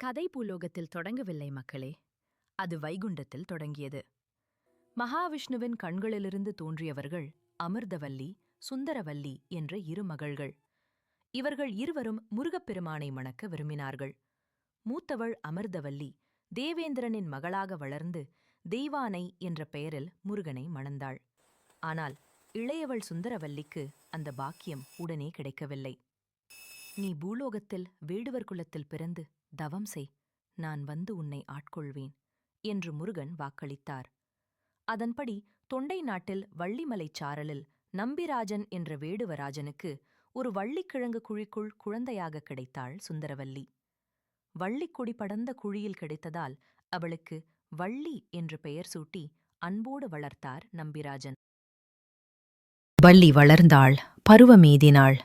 கதை பூலோகத்தில் தொடங்கவில்லை மக்களே. அது வைகுண்டத்தில் தொடங்கியது. மகாவிஷ்ணுவின் கண்களிலிருந்து தோன்றியவர்கள் அமிர்தவல்லி சுந்தரவல்லி என்ற இரு மகள்கள். இவர்கள் இருவரும் முருகப்பெருமானை மணக்க விரும்பினார்கள். மூத்தவள் அமிர்தவல்லி தேவேந்திரனின் மகளாக வளர்ந்து தெய்வானை என்ற பெயரில் முருகனை மணந்தாள். ஆனால் இளையவள் சுந்தரவல்லிக்கு அந்த பாக்கியம் உடனே கிடைக்கவில்லை. நீ பூலோகத்தில் வேடுவர் குலத்தில் பிறந்து தவம் செய் நான் வந்து உன்னை ஆட்கொள்வேன் என்று முருகன் வாக்களித்தார். அதன்படி தொண்டை நாட்டில் வள்ளிமலைச் சாரலில் நம்பிராஜன் என்ற வேடுவராஜனுக்கு ஒரு வள்ளிக்கிழங்கு குழிக்குள் குழந்தையாக கிடைத்தாள் சுந்தரவல்லி. வள்ளிக்கொடி படர்ந்த குழியில் கிடைத்ததால் அவளுக்கு வள்ளி என்று பெயர் சூட்டி அன்போடு வளர்த்தார் நம்பிராஜன். வள்ளி வளர்ந்தாள் பருவமீதினாள்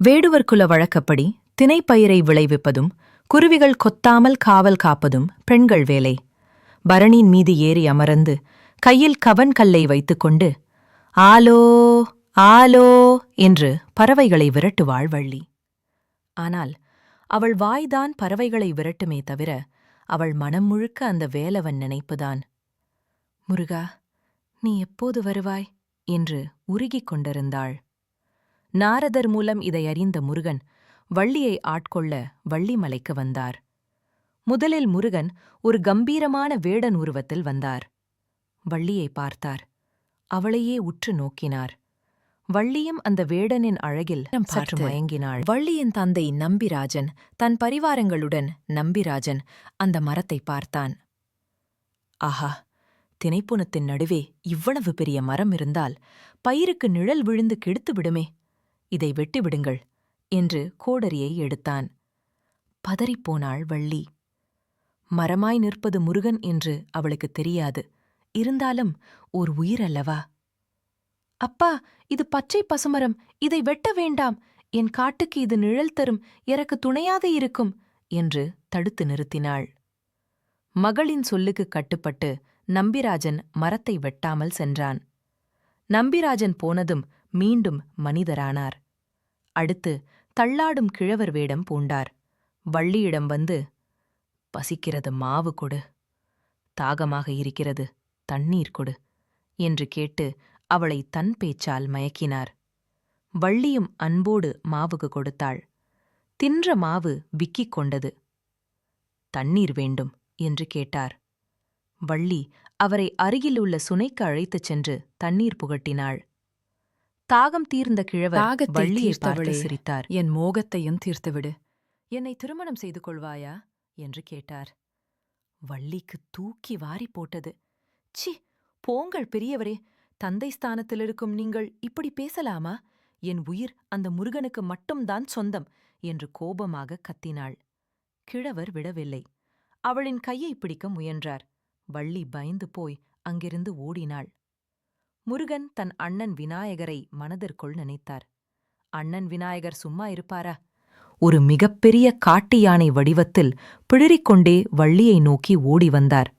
வேடுவர் குல வழக்கப்படி தினைப்பயிரை விளைவிப்பதும் குருவிகள் கொத்தாமல் காவல் காப்பதும் பெண்கள் வேலை. பரணியின் மீது ஏறி அமர்ந்து கையில் கவன் கல்லை வைத்துக்கொண்டு ஆலோ ஆலோ என்று பறவைகளை விரட்டுவாள் வள்ளி. ஆனால் அவள் வாய்தான் பறவைகளை விரட்டுமே தவிர அவள் மனம் முழுக்க அந்த வேலவன் நினைப்புதான். முருகா நீ எப்போது வருவாய்? என்று உருகிக் கொண்டிருந்தாள். நாரதர் மூலம் இதை அறிந்த முருகன் வள்ளியை ஆட்கொள்ள வள்ளிமலைக்கு வந்தார். முதலில் முருகன் ஒரு கம்பீரமான வேடன் உருவத்தில் வந்தார். வள்ளியை பார்த்தார். அவளையே உற்று நோக்கினார். வள்ளியும் அந்த வேடனின் அழகில் சற்று மயங்கினாள். வள்ளியின் தந்தை நம்பிராஜன் தன் பரிவாரங்களுடன் நம்பிராஜன் அந்த மரத்தை பார்த்தான். ஆஹா தினைப்புனத்தின் நடுவே இவ்வளவு பெரிய மரம் இருந்தால் பயிருக்கு நிழல் விழுந்து கெடுத்து விடுமே. இதை வெட்டிவிடுங்கள் என்று கோடரியை எடுத்தான். பதறிப்போனாள் வள்ளி. மரமாய் நிற்பது முருகன் என்று அவளுக்கு தெரியாது. இருந்தாலும் ஓர் உயிர் அல்லவா? அப்பா இது பச்சை பசுமரம். இதை வெட்ட வேண்டாம். என் காட்டுக்கு இது நிழல் தரும். எனக்கு துணையாக இருக்கும் என்று தடுத்து நிறுத்தினாள். மகளின் சொல்லுக்கு கட்டுப்பட்டு நம்பிராஜன் மரத்தை வெட்டாமல் சென்றான். நம்பிராஜன் போனதும் மீண்டும் மனிதரானார். அடுத்து தள்ளாடும் கிழவர் வேடம் பூண்டார். வள்ளியிடம் வந்து பசிக்கிறது மாவு கொடு. தாகமாக இருக்கிறது தண்ணீர் கொடு என்று கேட்டு அவளை தன் பேச்சால் மயக்கினார். வள்ளியும் அன்போடு மாவுக்கு கொடுத்தாள். தின்ற மாவு விக்கிக் கொண்டது. தண்ணீர் வேண்டும் என்று கேட்டார். வள்ளி அவரை அருகிலுள்ள சுனைக்கு அழைத்துச் சென்று தண்ணீர் புகட்டினாள். தாகம் தீர்ந்த கிழவர் வள்ளியை பார்த்து சிரித்தார். என் மோகத்தையும் தீர்த்துவிடு. என்னை திருமணம் செய்து கொள்வாயா? என்று கேட்டார். வள்ளிக்கு தூக்கி வாரி போட்டது. சி போங்கள் பெரியவரே. தந்தை ஸ்தானத்தில் இருக்கும் நீங்கள் இப்படி பேசலாமா? என் உயிர் அந்த முருகனுக்கு மட்டும்தான் சொந்தம் என்று கோபமாக கத்தினாள். கிழவர் விடவில்லை. அவளின் கையை பிடிக்க முயன்றார். வள்ளி பயந்து போய் அங்கிருந்து ஓடினாள். முருகன் தன் அண்ணன் விநாயகரை மனதிற்குள் நினைத்தார். அண்ணன் விநாயகர் சும்மா இருப்பாரா? ஒரு மிகப்பெரிய காட்டு யானை வடிவத்தில் பிழறிக்கொண்டே வள்ளியை நோக்கி ஓடி வந்தார்.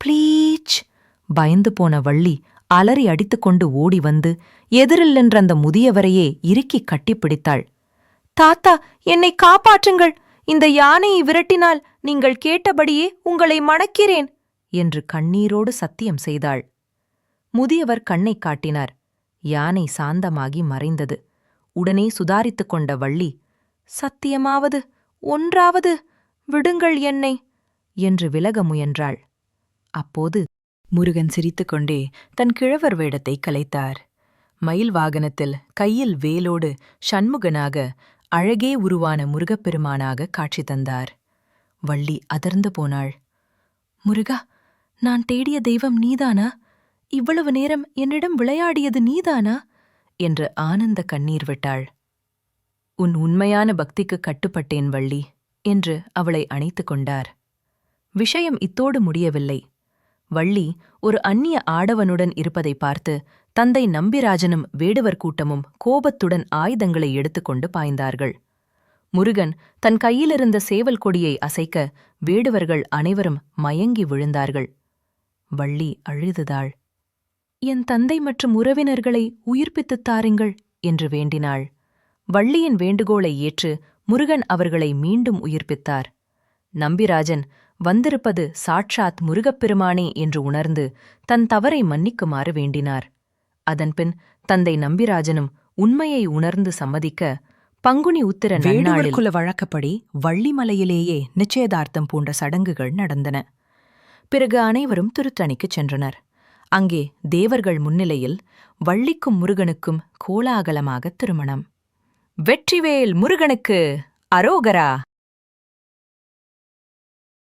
ப்ளீச்! பயந்து போன வள்ளி அலறி அடித்துக்கொண்டு ஓடி வந்து எதிரில் நின்ற அந்த முதியவரையே இறுக்கிக் கட்டிப்பிடித்தாள். தாத்தா என்னை காப்பாற்றுங்கள்! இந்த யானையை விரட்டினால் நீங்கள் கேட்டபடியே உங்களை மணக்கிறேன்! என்று கண்ணீரோடு சத்தியம் செய்தாள். முதியவர் கண்ணைக் காட்டினார். யானை சாந்தமாகி மறைந்தது. உடனே சுதாரித்துக் கொண்ட வள்ளி சத்தியமாவது ஒன்றாவது விடுங்கள் என்னை என்று விலக முயன்றாள். அப்போது முருகன் சிரித்துக்கொண்டே தன் கிழவர் வேடத்தை கலைத்தார். மயில் வாகனத்தில் கையில் வேலோடு சண்முகனாக அழகே உருவான முருகப்பெருமானாக காட்சி தந்தார். வள்ளி அதிர்ந்து போனாள். முருகா நான் தேடிய தெய்வம் நீதானா? இவ்வளவு நேரம் என்னிடம் விளையாடியது நீதானா? என்று ஆனந்த கண்ணீர் விட்டாள். உன் உண்மையான பக்திக்கு கட்டுப்பட்டேன் வள்ளி என்று அவளை அணைத்துக் கொண்டார். விஷயம் இத்தோடு முடியவில்லை. வள்ளி ஒரு அந்நிய ஆடவனுடன் இருப்பதை பார்த்து தந்தை நம்பிராஜனும் வேடுவர் கூட்டமும் கோபத்துடன் ஆயுதங்களை எடுத்துக்கொண்டு பாய்ந்தார்கள். முருகன் தன் கையிலிருந்த சேவல் கொடியை அசைக்க வேடுவர்கள் அனைவரும் மயங்கி விழுந்தார்கள். வள்ளி அழுதுதாள். என் தந்தை மற்றும் உறவினர்களை உயிர்ப்பித்துத் தாருங்கள் என்று வேண்டினாள். வள்ளியின் வேண்டுகோளை ஏற்று முருகன் அவர்களை மீண்டும் உயிர்ப்பித்தார். நம்பிராஜன் வந்திருப்பது சாட்சாத் முருகப்பெருமானே என்று உணர்ந்து தன் தவறை மன்னிக்குமாறு வேண்டினார். அதன்பின் தந்தை நம்பிராஜனும் உண்மையை உணர்ந்து சம்மதிக்க பங்குனி உத்திர குல வழக்கப்படி வள்ளிமலையிலேயே நிச்சயதார்த்தம் போன்ற சடங்குகள் நடந்தன. பிறகு அனைவரும் திருத்தணிக்குச் சென்றனர். அங்கே தேவர்கள் முன்னிலையில் வள்ளிக்கும் முருகனுக்கும் கோலாகலமாக திருமணம். வெற்றிவேல் முருகனுக்கு அரோகரா!